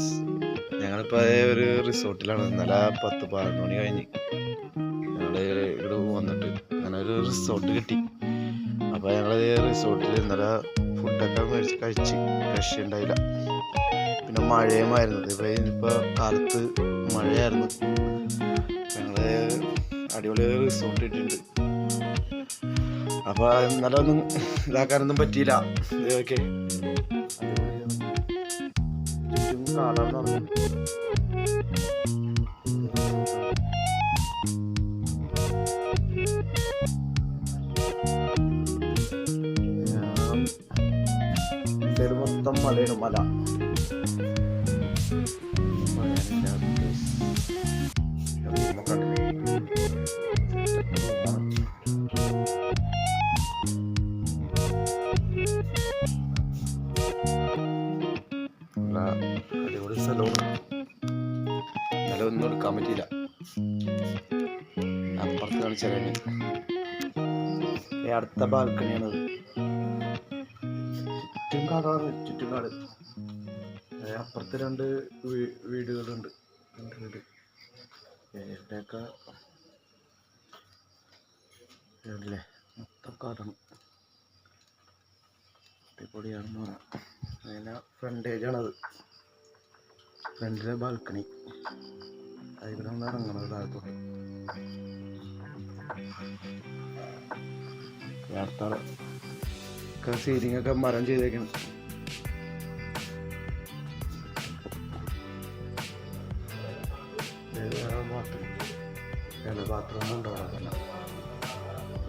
Guys ഞങ്ങളിപ്പോൾ ഒരു റിസോർട്ടിലാണ്. ഇന്നലെ പത്ത് പതിനൊന്ന് മണി കഴിഞ്ഞ്. ഞങ്ങൾ ഇവിടെ വന്നിട്ട് അങ്ങനെ ഒരു റിസോർട്ട് കിട്ടി. അപ്പോൾ ഞങ്ങൾ റിസോർട്ടിൽ ഇന്നലെ ഫുഡൊക്കെ മേടിച്ച് കഴിച്ച് രക്ഷയുണ്ടായില്ല. പിന്നെ മഴയുമായിരുന്നു ഇപ്പോൾ ഇപ്പോൾ കാലത്ത് മഴയായിരുന്നു. ഞങ്ങൾ അടിപൊളി റിസോർട്ട് ഇട്ടിട്ടുണ്ട്. അപ്പോൾ ഇന്നലെ ഒന്നും ഇതാക്കാനൊന്നും പറ്റിയില്ല. ഇതൊക്കെ ചുറ്റും കാടാന്ന് പറഞ്ഞു സൈഡ് മൊത്തം മലയാണ് മല ബാൽക്കണിയാണത് ചുറ്റും കാടാണ് ചുറ്റും കാട് അപ്പുറത്ത് രണ്ട് വീടുകളുണ്ട്. രണ്ട് വീട്. ഇവിടെയൊക്കെ ഇല്ലേ മൊത്തം കാടാണ് അടിപൊളിയാണെന്ന് പറയാം. അതിന്റെ ഫ്രണ്ടേജാണത്. ഫ്രണ്ടിലെ ബാൽക്കണി. അതിവിടെ നിന്ന് ഇറങ്ങണത് താഴത്തോട്ട് ഒക്കെ സീലിംഗ് ഒക്കെ മരം ചെയ്തേക്കണം. ബാത്റൂം ബാത്റൂം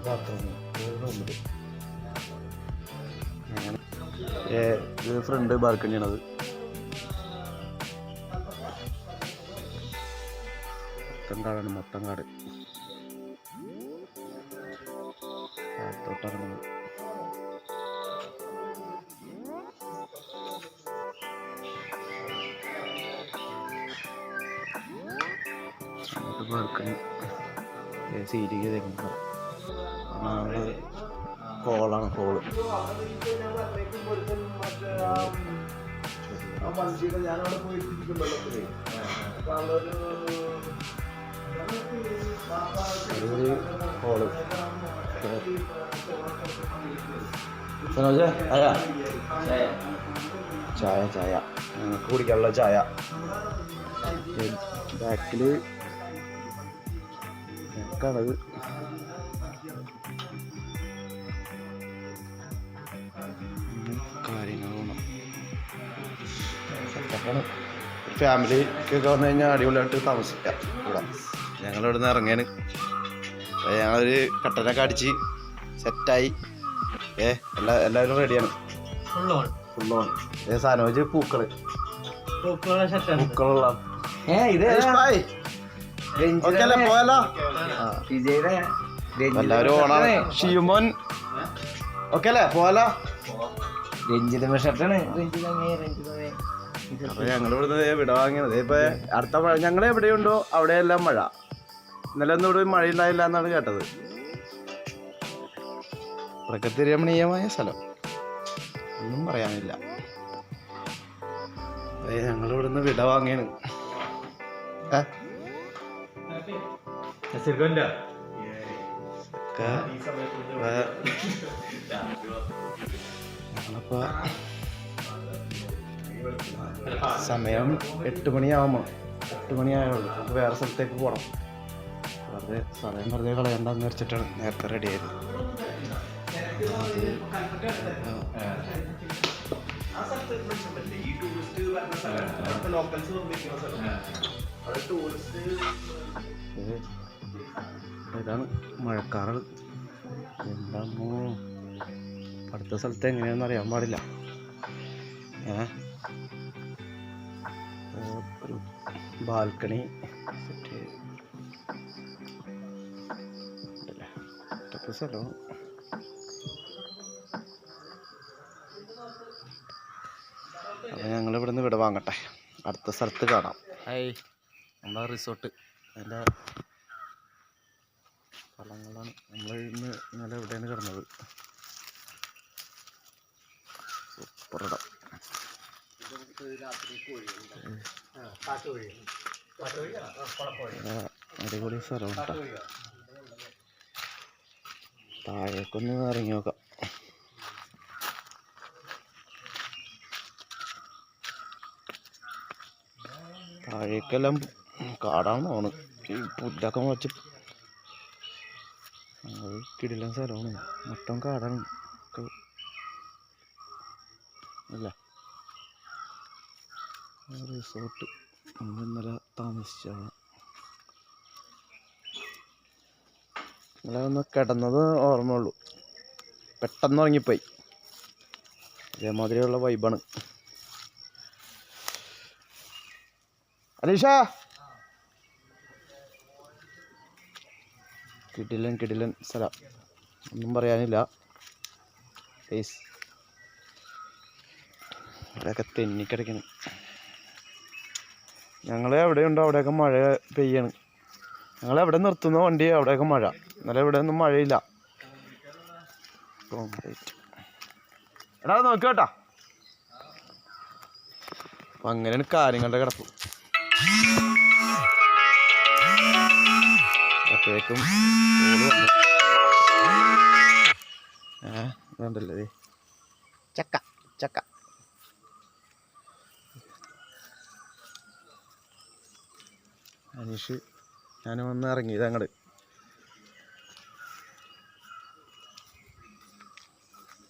ബാത്റൂം റൂമിൽ ഇത് ഫ്രണ്ട് ബാൽക്കണിയാണത് മൊത്തം കാടാണ് മൊത്തം കാട്. സീലിംഗ് ചെയ്തേക്കുന്നത് നാളെ ഹോളാണ് ഹോൾ അടിപൊളി ഹോൾ സനോജ് ചായ? ചായ. ചായ ഞങ്ങൾക്ക് കുടിക്കാനുള്ള ചായ. ബാക്കിൽ ഞങ്ങൾക്കാണത് കാര്യങ്ങളാണ് സെറ്റപ്പാണ്. ഫാമിലിക്കൊക്കെ വന്നു കഴിഞ്ഞാൽ അടിപൊളിയായിട്ട് താമസിക്കാം ഇവിടെ. ഞങ്ങൾ ഇവിടെ നിന്ന് ഇറങ്ങിയാണ് ഞങ്ങളൊരു കട്ടനൊക്കെ അടിച്ച് സെറ്റായി. ഏ എല്ലാ എല്ലാവരും റെഡിയാണ് ഫുള്ളോൺ ഏ സാനോജ് പൂക്കൾ. പൂക്കളുള്ള ഏ ഇത് ഓക്കെ അല്ലേ പോയല്ലോ എല്ലാവരും ഓണാണ്. ഷിയുമോൻ ഓക്കെ അല്ലേ പോയല്ലോ രഞ്ജിത ഷർട്ടാണ് രഞ്ജിതമേ രഞ്ജിതമേ അപ്പൊ ഞങ്ങൾ ഇവിടുന്ന് വിട വാങ്ങിയത്. ഇപ്പൊ അടുത്ത മഴ ഞങ്ങൾ എവിടെയുണ്ടോ അവിടെയെല്ലാം മഴ. ഇന്നലെ ഒന്നും ഇവിടെ മഴ ഉണ്ടായില്ല എന്നാണ് കേട്ടത്. പ്രകൃതി രമണീയമായ സ്ഥലം. ഒന്നും പറയാനില്ല. ഞങ്ങൾ ഇവിടുന്ന് വിട വാങ്ങിയാണ്. ഞങ്ങളിപ്പോ സമയം എട്ട് മണിയാവുമ്പോൾ എട്ട് മണിയായുള്ളൂ. നമുക്ക് വേറെ സ്ഥലത്തേക്ക് പോകണം വെറുതെ സമയം വെറുതെ കളയണ്ടെന്ന് വെച്ചിട്ടാണ് നേരത്തെ റെഡി ആയത്. ഇത് ഇതാണ് മഴക്കാറ്. എന്താണോ അടുത്ത സ്ഥലത്ത് എങ്ങനെയാണെന്ന് അറിയാൻ പാടില്ല. ബാൽക്കണി സെറ്റ് ഇതൊക്കെ സ്ഥലമാണ് ഞങ്ങൾ ഇവിടെ നിന്ന് ഇവിടെ വാങ്ങട്ടെ. അടുത്ത സ്ഥലത്ത് കാണാം. ഹായ് നമ്മളെ റിസോർട്ട്. അതിന്റെ സ്ഥലങ്ങളാണ്. നമ്മൾ ഇന്ന് ഇന്നലെ എവിടെയാണ് കിടന്നത്? സൂപ്പർ ഇടം. അടിപൊളി സ്ഥലം താഴേക്കൊന്ന് ഇറങ്ങി നോക്കാം താഴേക്കെല്ലാം കാടാണ് ഓണ് ഈ പുല്ലൊക്കെ മുളച്ച് കിടിലൻ സ്ഥലമാണ്. മൊത്തം കാടാണ്. അല്ല? റിസോർട്ട്. നമ്മൾ ഇന്നലെ താമസിച്ചാണ് ഇന്നലെ ഒന്ന് കിടന്നത് ഓർമ്മയുള്ളൂ. പെട്ടെന്ന് ഉറങ്ങിപ്പോയി. അതേമാതിരിയുള്ള വൈബാണ് അനീഷ കിടിലൻ കിടിലൻ സ്ഥലം. ഒന്നും പറയാനില്ല. പ്ലീസ് ഇവിടെയൊക്കെ തെന്നിക്കിടക്കണം ഞങ്ങൾ എവിടെയുണ്ടോ അവിടെയൊക്കെ മഴ പെയ്യാണ്. ഞങ്ങൾ എവിടെ നിർത്തുന്ന വണ്ടി? അവിടെയൊക്കെ മഴ. എന്നാലും ഇവിടെ ഒന്നും മഴയില്ല. കോൺക്രീറ്റ് എടാ നോക്കി കേട്ടാ. അപ്പം അങ്ങനെയാണ് കാര്യങ്ങളുടെ കിടപ്പ്. അപ്പോഴേക്കും ദേ. ചക്ക ചക്ക. അനീഷ് ഞാൻ വന്ന് ഇറങ്ങിയത് അങ്ങോട്ട്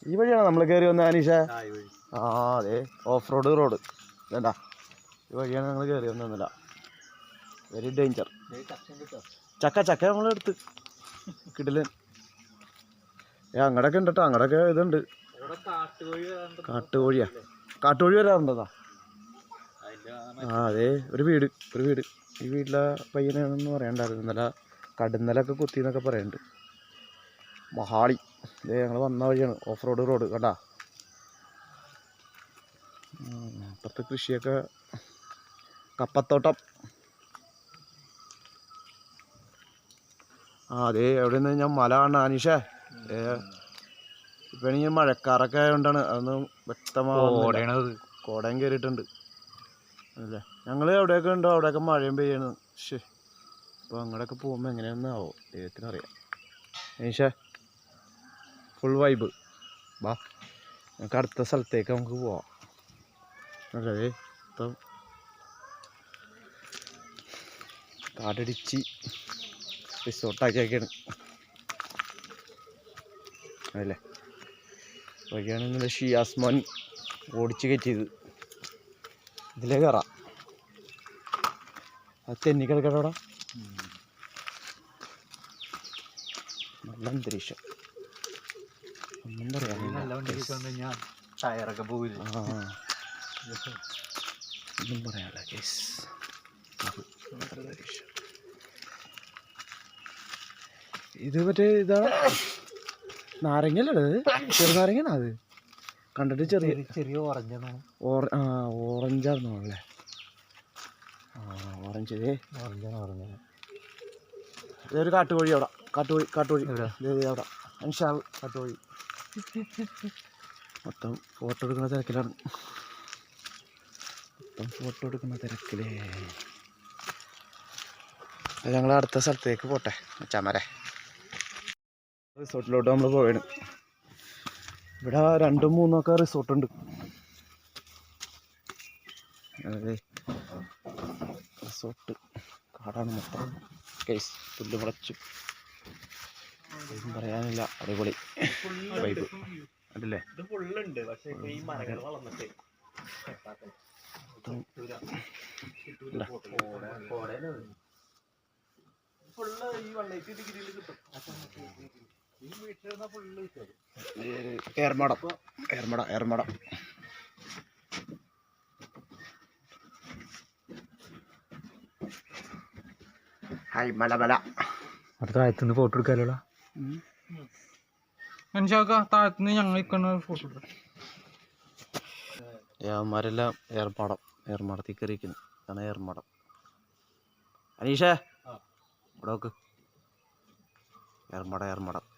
ഈ വഴിയാണോ നമ്മൾ കയറി വന്ന അനീഷ? ആ അതെ. ഓഫ് റോഡ് റോഡ് വേണ്ട ഈ വഴിയാണ് ഞങ്ങൾ കയറി വന്നില്ല വെരി ഡേഞ്ചർ ചക്ക ചക്ക നമ്മളെടുത്ത് കിടിലൻ ഏ അങ്ങടൊക്കെ ഉണ്ട് കേട്ടോ അങ്ങടൊക്കെ ഇതുണ്ട്. കാട്ടുകോഴിയാ. കാട്ടുകോഴി വരാറുണ്ടതാ. ആ അതെ ഒരു വീട്. ഒരു വീട്. ഈ വീട്ടിലെ പയ്യനാണെന്ന് പറയണ്ടായിരുന്നു ഇന്നലെ കടുന്നലൊക്കെ കുത്തി എന്നൊക്കെ പറയുന്നുണ്ട് മഹാളി. ഇതേ ഞങ്ങൾ വന്ന വഴിയാണ്. ഓഫ് റോഡ് റോഡ് കണ്ടാ? അപ്പുറത്ത് അപ്പുറത്തെ കൃഷിയൊക്കെ കപ്പത്തോട്ടം. ആ അതെ എവിടെ നിന്ന് ഞാൻ മല കാണാൻ അനീഷേ. ഏ ഇപ്പൊ ഈ മഴക്കാറൊക്കെ ആയതുകൊണ്ടാണ് അതൊന്നും വ്യക്തമാണ് കോടയം കയറിയിട്ടുണ്ട് അല്ലേ? ഞങ്ങൾ എവിടെയൊക്കെ ഉണ്ടോ അവിടെയൊക്കെ മഴയും പെയ്യാണ്. ശേ അപ്പോൾ അങ്ങോട്ടൊക്കെ പോകുമ്പോൾ ദൈവത്തിന് ദൈവത്തിനറിയാം. അനീഷേ ഫുൾ വൈബ് വാ നമുക്ക് അടുത്ത സ്ഥലത്തേക്ക് നമുക്ക് പോവാം. അല്ലേ ഇപ്പം കാടടിച്ച് റിസോർട്ടാക്കിയൊക്കെയാണ് അതല്ലേ വഴിയാണ് ഇന്നലെ ഷിയാസ്മാൻ ഓടിച്ച് കയറ്റിയത്. ഇതിലേ കയറാം അത് തെന്നി കിടക്കട്ടോടാ നല്ല അന്തരീക്ഷം. ഒന്നും പറയാനില്ല ടയറൊക്കെ പോവില്ല? ആ. ഒന്നും പറയാനില്ല കേസ് അന്തരീക്ഷം. ഇത് മറ്റേ ഇതാ നാരങ്ങല്ലേ ചെറുനാരങ്ങയാണോ അത്? കണ്ടിട്ട് ചെറിയ ചെറിയ ഓറഞ്ചാണ്? ഓറ ആ ഓറഞ്ചായിരുന്നു അല്ലേ? ആ ഓറഞ്ച് ഓറഞ്ചാണ് ഓറഞ്ചാണ്. ഇതൊരു കാട്ടുകോഴി അവിടെ. കാട്ടുകോഴി കാട്ടുകോഴി. അവിടെ. അൻഷാൾ കാട്ടുകോഴി. മൊത്തം ഫോട്ടോ എടുക്കുന്ന തിരക്കിലാണ്. മൊത്തം ഫോട്ടോ എടുക്കുന്ന തിരക്കിലേ. ഞങ്ങൾ അടുത്ത സ്ഥലത്തേക്ക് പോട്ടെ ചമരെ റിസോർട്ടിലോട്ട് നമ്മൾ പോയത് ഇവിടെ രണ്ടും മൂന്നൊക്കെ റിസോർട്ടുണ്ട്. അതെ റിസോർട്ട്. കാടാണ് മൊത്തം. കേസ് പുല്ല് മുളച്ചു. പറയാനില്ല. അടിപൊളി. വൈബ് അതല്ലേ ഇത് ഫുള്ളുണ്ട് പക്ഷെ ഇപ്പൊ ഈ മരങ്ങൾ എയ്റ്റി ഫുള്ള് ഡിഗ്രിയിൽ കിട്ടും. ഏർമടം. ഏർമട ഏർമടം. ഹായ് മല മല. അടുത്ത താഴത്തുനിന്ന് ഫോട്ടോ എടുക്കാമല്ലോ മനുഷ്യക്ക താഴത്തുനിന്ന് ഞങ്ങൾ നിൽക്കുന്ന ഫോട്ടോ എടുക്കാം. ഏമാരെല്ലാം ഏർമാടം ഏർമാടത്തിൽ കയറിയിരിക്കുന്നു. അതാണ് ഏർമാടം. അനീഷേ. ഇവിടെ നോക്ക്. ഏർമട ഏർമടം.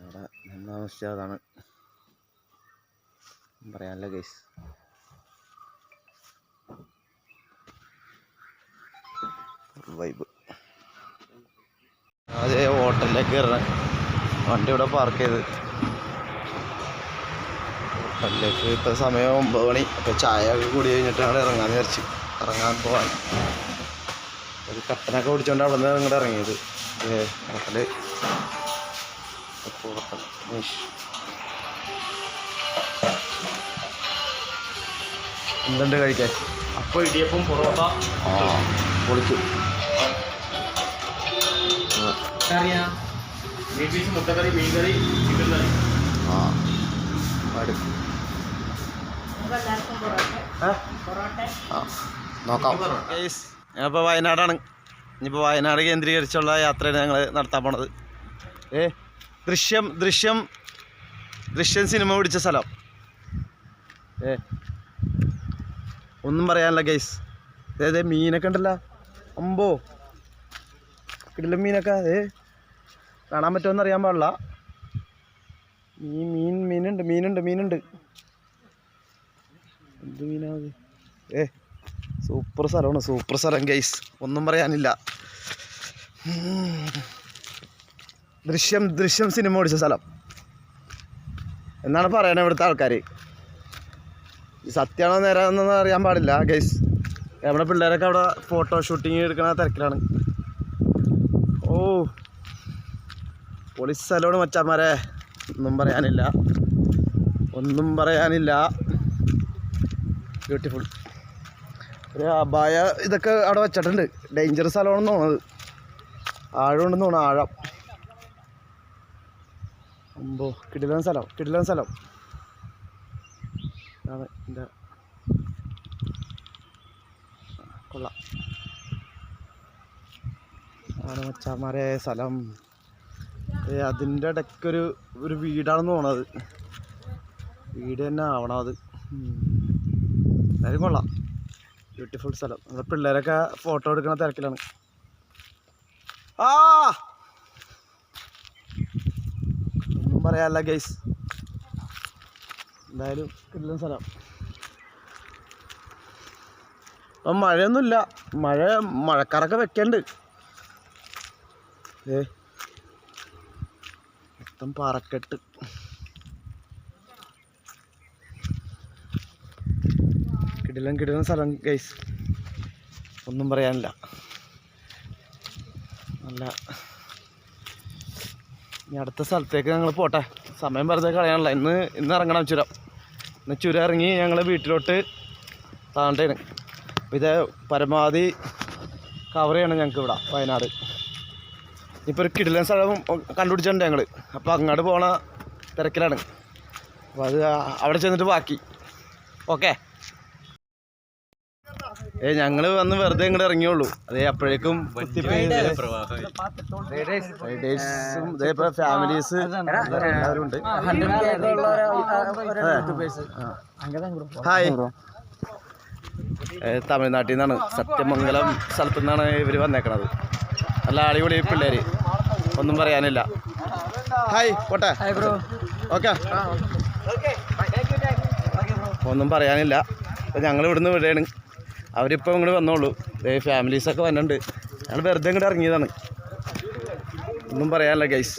അവിടെ നിന്ന് താമസിച്ച അതാണ്. പറയാനല്ല കേസ് വൈബ് അതേ ഹോട്ടലിലേക്ക് കയറണം വണ്ടി ഇവിടെ പാർക്ക് ചെയ്ത്. ഹോട്ടലിലേക്ക് ഇപ്പം സമയം ഒമ്പത് മണി. അപ്പോൾ ചായ ഒക്കെ കൂടി കഴിഞ്ഞിട്ടാണ് ഇറങ്ങാൻ വിചാരിച്ചു. ഇറങ്ങാൻ പോവാൻ ഒരു കട്ടനൊക്കെ കുടിച്ചോണ്ട് അവിടെ നിന്ന് ഇറങ്ങിയത്. ഏ ഹോട്ടൽ അപ്പോൾ ഹോട്ടൽ നിഷ് എന്തുണ്ട് കഴിക്കാൻ? അപ്പൊ ഇടിയപ്പം പൊറോട്ട. ആ പൊളിച്ചു. കറിയാ? പീസ് മുട്ടക്കറി മീൻ കറി. ചിക്കൻ കറി ആ അടു ആ നോക്കാം. ഞാനിപ്പോൾ വയനാടാണ്. ഇനിയിപ്പോൾ വയനാട് കേന്ദ്രീകരിച്ചുള്ള യാത്രയാണ് ഞങ്ങൾ നടത്താൻ പോണത്. ഏ ദൃശ്യം ദൃശ്യം ദൃശ്യം സിനിമ പിടിച്ച സ്ഥലം. ഏ ഒന്നും പറയാനില്ല ഗൈസ് അതെ മീനൊക്കെ ഉണ്ടല്ലോ. അമ്പോ കിടില മീനൊക്കെ ഏ കാണാൻ പറ്റുമെന്ന് അറിയാൻ പാടില്ല. മീൻ മീൻ മീനുണ്ട് മീനുണ്ട് മീനുണ്ട്. എന്ത് മീനാ ഏ സൂപ്പർ സ്ഥലമാണ് സൂപ്പർ സ്ഥലം ഗൈസ് ഒന്നും പറയാനില്ല. ദൃശ്യം ദൃശ്യം സിനിമ ഓടിച്ച സ്ഥലം. എന്നാണ് പറയണത് ഇവിടുത്തെ ആൾക്കാർ ഈ സത്യമാണോ നേരാണെന്നൊന്നും അറിയാൻ പാടില്ല ഗൈസ് നമ്മുടെ പിള്ളേരൊക്കെ അവിടെ ഫോട്ടോ ഷൂട്ടിങ് എടുക്കണ തിരക്കിലാണ്. ഓ പോലീസ് സ്ഥലമാണ് മച്ചാന്മാരെ. ഒന്നും പറയാനില്ല. ഒന്നും പറയാനില്ല. ബ്യൂട്ടിഫുൾ ഒരു അപായ ഇതൊക്കെ അവിടെ വെച്ചിട്ടുണ്ട്. ഡേഞ്ചർ സ്ഥലമാണെന്ന് തോന്നുന്നത്. ആഴമുണ്ടെന്ന് തോന്നുന്നു ആഴം. അമ്പോ കിടിലൻ സ്ഥലം കിടിലൻ സ്ഥലം. ആണ് എന്റെ കൊള്ളാം. മച്ചാമാരെ സ്ഥലം. അതിന്റെ ഇടയ്ക്കൊരു ഒരു വീടാണെന്ന് തോന്നുന്നത്. വീട് തന്നെ ആവണം അത്. എന്തായാലും കൊള്ളാം. ബ്യൂട്ടിഫുൾ സ്ഥലം. നമ്മുടെ പിള്ളേരൊക്കെ ഫോട്ടോ എടുക്കുന്ന തിരക്കിലാണ്. ആ! ഒന്നും പറയാല്ല ഗൈസ് എന്തായാലും കിട്ടുന്ന സ്ഥലം. അപ്പം മഴയൊന്നുമില്ല. മഴ മഴക്കാറൊക്കെ വെക്കണ്ട്. ഏ മൊത്തം പാറക്കെട്ട്. കിടിലൻ കിടിലം സ്ഥലം ഗൈസ് ഒന്നും പറയാനില്ല. നല്ല ഇനി അടുത്ത സ്ഥലത്തേക്ക് ഞങ്ങൾ പോട്ടെ. സമയം വെറുതെ കളയാനുള്ള ഇന്ന് ഇന്ന് ഇറങ്ങണം ചുരം. ഇന്ന് ചുരം ഇറങ്ങി ഞങ്ങൾ വീട്ടിലോട്ട് താണ്ടേന് ഇത് പരമാവധി കവർ ചെയ്യണം ഞങ്ങൾക്ക് ഇവിടെ വയനാട്. ഇപ്പോൾ ഒരു കിടിലൻ സ്ഥലം കണ്ടുപിടിച്ചിട്ടുണ്ട് ഞങ്ങൾ അപ്പോൾ അങ്ങോട്ട് പോണ തിരക്കിലാണ്. അപ്പോൾ അത് അവിടെ ചെന്നിട്ട് ബാക്കി. ഓക്കെ? ഏ ഞങ്ങൾ വന്ന് വെറുതെ ഇങ്ങോട്ട് ഇറങ്ങിയുള്ളൂ. അതെ അപ്പോഴേക്കും ഫാമിലീസ് എല്ലാവരും ഉണ്ട് ഹായ് തമിഴ്നാട്ടിൽ നിന്നാണ്. സത്യമംഗലം സ്ഥലത്തു നിന്നാണ് ഇവർ വന്നേക്കണത്. നല്ല അടിപൊളി പിള്ളേര്. ഒന്നും പറയാനില്ല. ഹായ് പോട്ടെ. ഓക്കെ ഒന്നും പറയാനില്ല. അപ്പോൾ ഞങ്ങൾ ഇവിടുന്ന് വിടുകയാണ് അവരിപ്പോൾ ഇങ്ങോട്ട് വന്നോളൂ. ഫാമിലീസൊക്കെ വന്നിട്ടുണ്ട്. ഞങ്ങൾ വെറുതെ ഇങ്ങോട്ട് ഇറങ്ങിയതാണ്. ഒന്നും പറയാനല്ല ഗൈസ്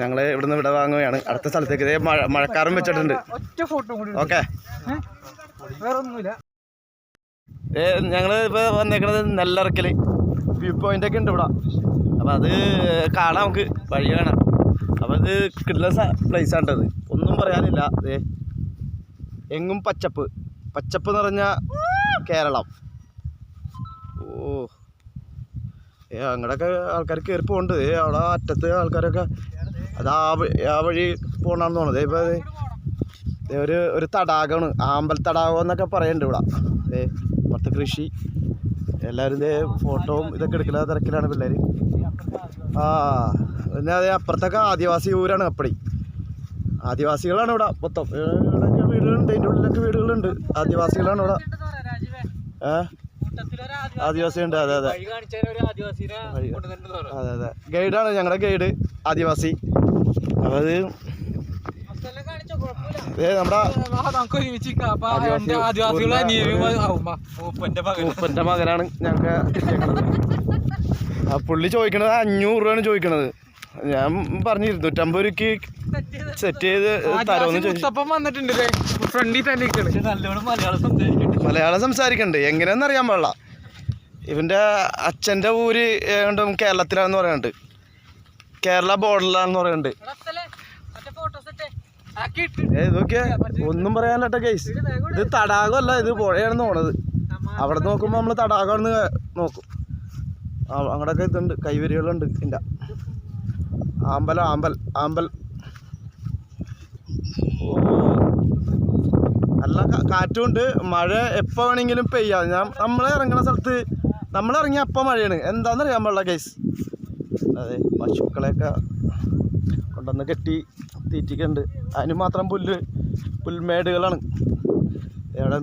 ഞങ്ങൾ ഇവിടുന്ന് വിട വാങ്ങുകയാണ്. അടുത്ത സ്ഥലത്തേക്ക് ഇതേ മഴ മഴക്കാറും വെച്ചിട്ടുണ്ട്. ഓക്കെ. ഏ? ഞങ്ങൾ ഇപ്പോൾ വന്നേക്കണത് നെല്ലറക്കൽ വ്യൂ പോയിന്റ് ഒക്കെ ഉണ്ട് ഇവിടെ. അപ്പോൾ അത് കാണാം നമുക്ക്. വഴി കാണാം. അപ്പോൾ ഇത് കിട്ടുന്ന പ്ലേസ് ആണ്ടത് ഒന്നും പറയാനില്ല. ഏ എങ്ങും പച്ചപ്പ്. പച്ചപ്പ് നിറഞ്ഞ കേരളം. ഓ. ഏ അങ്ങടൊക്കെ ആൾക്കാർ കയറി പോകുന്നുണ്ട് ഏ അവിടെ അറ്റത്ത് ആൾക്കാരൊക്കെ അത് ആ ആ വഴി പോകണമെന്ന് തോന്നുന്നത് ദേ ഒരു ഒരു തടാകമാണ്. ആമ്പൽ തടാകം എന്നൊക്കെ പറയുന്നുണ്ട് ഇവിടെ. ഏ പുറത്ത് കൃഷി. എല്ലാവരും ഫോട്ടോവും ഇതൊക്കെ എടുക്കുന്ന തിരക്കിലാണ് പിള്ളേർ ആ പിന്നെ അതേ അപ്പുറത്തൊക്കെ ആദിവാസി ഊരാണ് അപ്പടി ആദിവാസികളാണ് ഇവിടെ മൊത്തം. വീടുകളുണ്ട് അതിന്റെ ഉള്ളിലൊക്കെ വീടുകളുണ്ട്. ആദിവാസികളാണ് ഇവിടെ. ഏ? ആദിവാസി ഉണ്ട് അതെ അതെ. അതെ അതെ. ഗൈഡാണ് ഞങ്ങളുടെ ഗൈഡ് ആദിവാസി. അപ്പോൾ അത് ഉപ്പന്റെ മകനാണ് ഞങ്ങൾക്ക് പുള്ളി ചോദിക്കണത് അഞ്ഞൂറ് രൂപയാണ് ചോദിക്കണത്. ഞാൻ പറഞ്ഞു ഇരുന്നൂറ്റമ്പത് സെറ്റ് ചെയ്ത് തരോന്ന് വന്നിട്ടുണ്ട് ഫ്രണ്ടിൽ തന്നെ മലയാളം സംസാരിക്കണ്ടേ. എങ്ങനെയാണെന്ന് അറിയാൻ പാടില്ല. ഇവന്റെ അച്ഛന്റെ ഊര് ഏണ്ടും കേരളത്തിലാണെന്ന് പറയുന്നുണ്ട് കേരള ബോർഡറിലാണെന്ന് പറയുന്നുണ്ട് ഇതൊക്കെ ഒന്നും പറയാനില്ലട്ടോ കേസ് ഇത് തടാകമല്ല ഇത് പുഴയാണ് പോണത് അവിടെ നോക്കുമ്പോൾ നമ്മൾ തടാകമാണെന്ന് നോക്കും. അങ്ങടൊക്കെ ഇതുണ്ട്. കൈവരികളുണ്ട് ഇതിന്റെ ആമ്പലം ആമ്പൽ ആമ്പൽ. നല്ല കാറ്റുമുണ്ട് മഴ എപ്പോൾ വേണമെങ്കിലും പെയ്യാം. ഞാൻ നമ്മൾ ഇറങ്ങുന്ന സ്ഥലത്ത് നമ്മൾ ഇറങ്ങിയ അപ്പം മഴയാണ്. എന്താണെന്ന് അറിയാൻ പാടില്ല കേസ് അതെ പശുക്കളെയൊക്കെ കൊണ്ടുവന്ന് കെട്ടി തീറ്റിക്കുന്നുണ്ട് അതിന് മാത്രം പുല്ല് പുൽമേടുകളാണ്. ഇവിടെ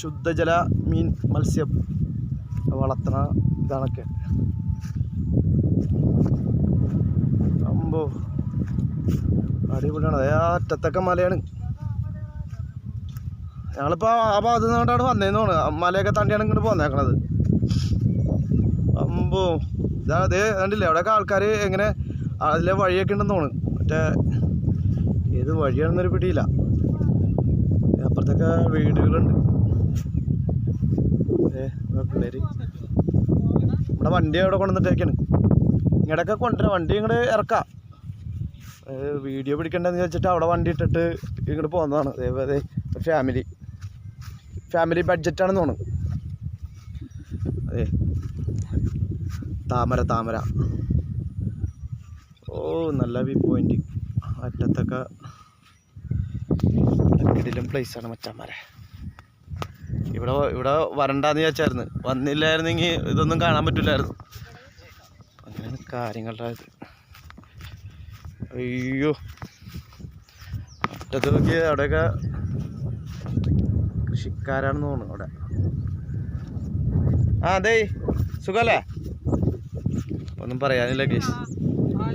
ശുദ്ധജല മീൻ മത്സ്യം വളർത്തണ ഇതാണൊക്കെ. അമ്പോ അടിപൊളിയാണ്. അതേ അറ്റത്തൊക്കെ മലയാണ്. ഞങ്ങളിപ്പോൾ ആ ഭാഗത്ത് നിന്നുകൊണ്ടാണ് വന്നേന്ന് തോന്നുന്നത് മലയൊക്കെ തണ്ടിയാണ് ഇങ്ങോട്ട് പോന്നേക്കണത്. അമ്പോ ഇതാ അതേ കണ്ടില്ലേ? അവിടെയൊക്കെ ആൾക്കാർ എങ്ങനെ അതിലെ വഴിയൊക്കെ ഉണ്ടെന്ന് തോന്നുന്നു. മറ്റേ ഏത് വഴിയാണെന്നൊരു പിടിയില്ല. അപ്പുറത്തൊക്കെ വീടുകളുണ്ട്. ഏ നമ്മുടെ വണ്ടി അവിടെ കൊണ്ടുവന്നിട്ടേക്കാണ്. ഇങ്ങടൊക്കെ കൊണ്ടുവരാം. വണ്ടി ഇങ്ങോട്ട് ഇറക്കാം. വീഡിയോ പിടിക്കണ്ടെന്ന് വെച്ചിട്ട് അവിടെ വണ്ടി ഇട്ടിട്ട് ഇങ്ങോട്ട് പോകുന്നതാണ് അതേപോലെ ഫാമിലി ഫാമിലി ബഡ്ജറ്റാണെന്ന് തോന്നുന്നു. അതെ. താമര താമര. ഓ നല്ല വ്യൂ പോയിന്റ് അറ്റത്തൊക്കെ പ്ലേസ് പ്ലേസാണ് മച്ചാന്മാരെ. ഇവിടെ ഇവിടെ വരണ്ടെന്ന് വിചാരിച്ചായിരുന്നു. വന്നില്ലായിരുന്നെങ്കിൽ ഇതൊന്നും കാണാൻ പറ്റില്ലായിരുന്നു അങ്ങനെയാണ് കാര്യങ്ങളുടെ അയ്യോ. അറ്റത്ത് നോക്കി അവിടെയൊക്കെ കൃഷിക്കാരാണെന്ന് തോന്നുന്നു അവിടെ. ആ അതെ സുഖല്ലേ? ഒന്നും പറയാനില്ല കേസ്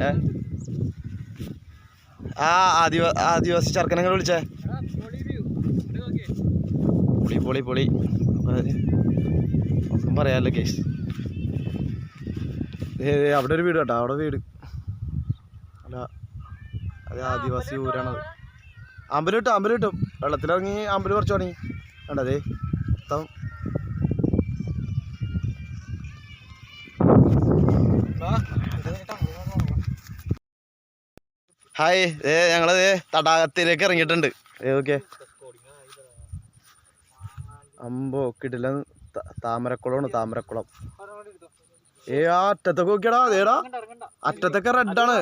ഏ? ആ ആദിവാ ആദിവാസി ചെറുക്കനങ്ങൾ വിളിച്ചേ? പൊളി പൊളി പൊളി. ഒന്നും പറയാനില്ല കേസ് അവിടെ ഒരു വീട് കേട്ടോ അവിടെ വീട്. അത് ആദിവാസി ഊരാണത്. അമ്പലം കിട്ടും അമ്പലം കിട്ടും വെള്ളത്തിലിറങ്ങി അമ്പലം കുറച്ച് തുടങ്ങി. വേണ്ടതേ മൊത്തം. ഹായ് ഏ ഞങ്ങളത് തടാകത്തിലേക്ക് ഇറങ്ങിയിട്ടുണ്ട്. ഏ ഓക്കെ അമ്പോ കിട്ടില്ല താമരക്കുളമാണ് താമരക്കുളം. ഏ ആ അറ്റത്തൊക്കെ നോക്കിയടാ അതേടാ അറ്റത്തൊക്കെ റെഡാണ്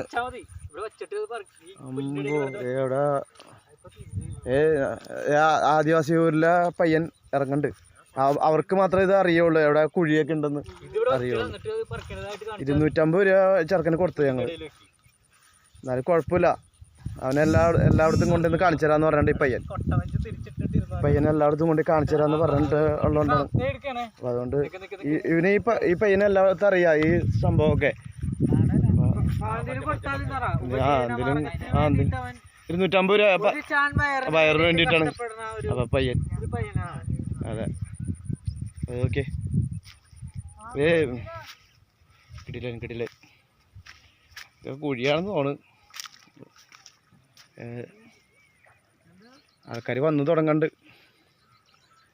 ഏടാ ഏ ആദിവാസി ഊരിലെ പയ്യൻ ഇറങ്ങണ്ട്. അവർക്ക് മാത്രമേ ഇത് അറിയുള്ളൂ. എവിടെ കുഴിയൊക്കെ ഉണ്ടെന്ന് അറിയുള്ളൂ. ഇരുന്നൂറ്റമ്പത് രൂപ ചെറുക്കന് കൊടുത്തു ഞങ്ങൾ എന്നാലും കുഴപ്പമില്ല. അവനെല്ലാ എല്ലായിടത്തും കൊണ്ടുവന്ന് കാണിച്ചു തരാന്ന് പറഞ്ഞിട്ട് ഈ പയ്യൻ. പയ്യനെ എല്ലായിടത്തും കൊണ്ട് കാണിച്ചു തരാന്ന് പറഞ്ഞിട്ട് ഉള്ളതുകൊണ്ടാണ്. അതുകൊണ്ട് ഇവനെ ഈ പയ്യനെല്ലായിടത്തും ഈ പയ്യനെ എല്ലായിടത്തും അറിയാം ഈ സംഭവമൊക്കെ ആ എന്തിനും ആ എന്തിനും ഇരുന്നൂറ്റമ്പത് രൂപ. വയറിന് വേണ്ടിയിട്ടാണ്. അപ്പൊ പയ്യൻ. അതെ. ഓക്കെ. ഏ കിട്ടില്ല കിട്ടില്ല. കുഴിയാണെന്ന് തോന്നുന്നു ആൾക്കാർ വന്നു തുടങ്ങണ്ട്.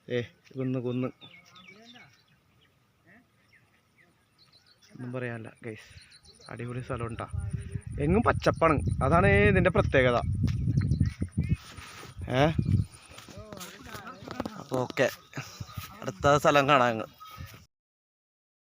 ഏ കുന്ന് കുന്ന്. ഒന്നും പറയാനല്ല ഗൈസ് അടിപൊളി സ്ഥലം ഉണ്ടാ എങ്ങും പച്ചപ്പാണ്. അതാണ് ഇതിന്റെ പ്രത്യേകത. ഏ? അപ്പോൾ ഓക്കെ. അടുത്ത സ്ഥലം കാണാം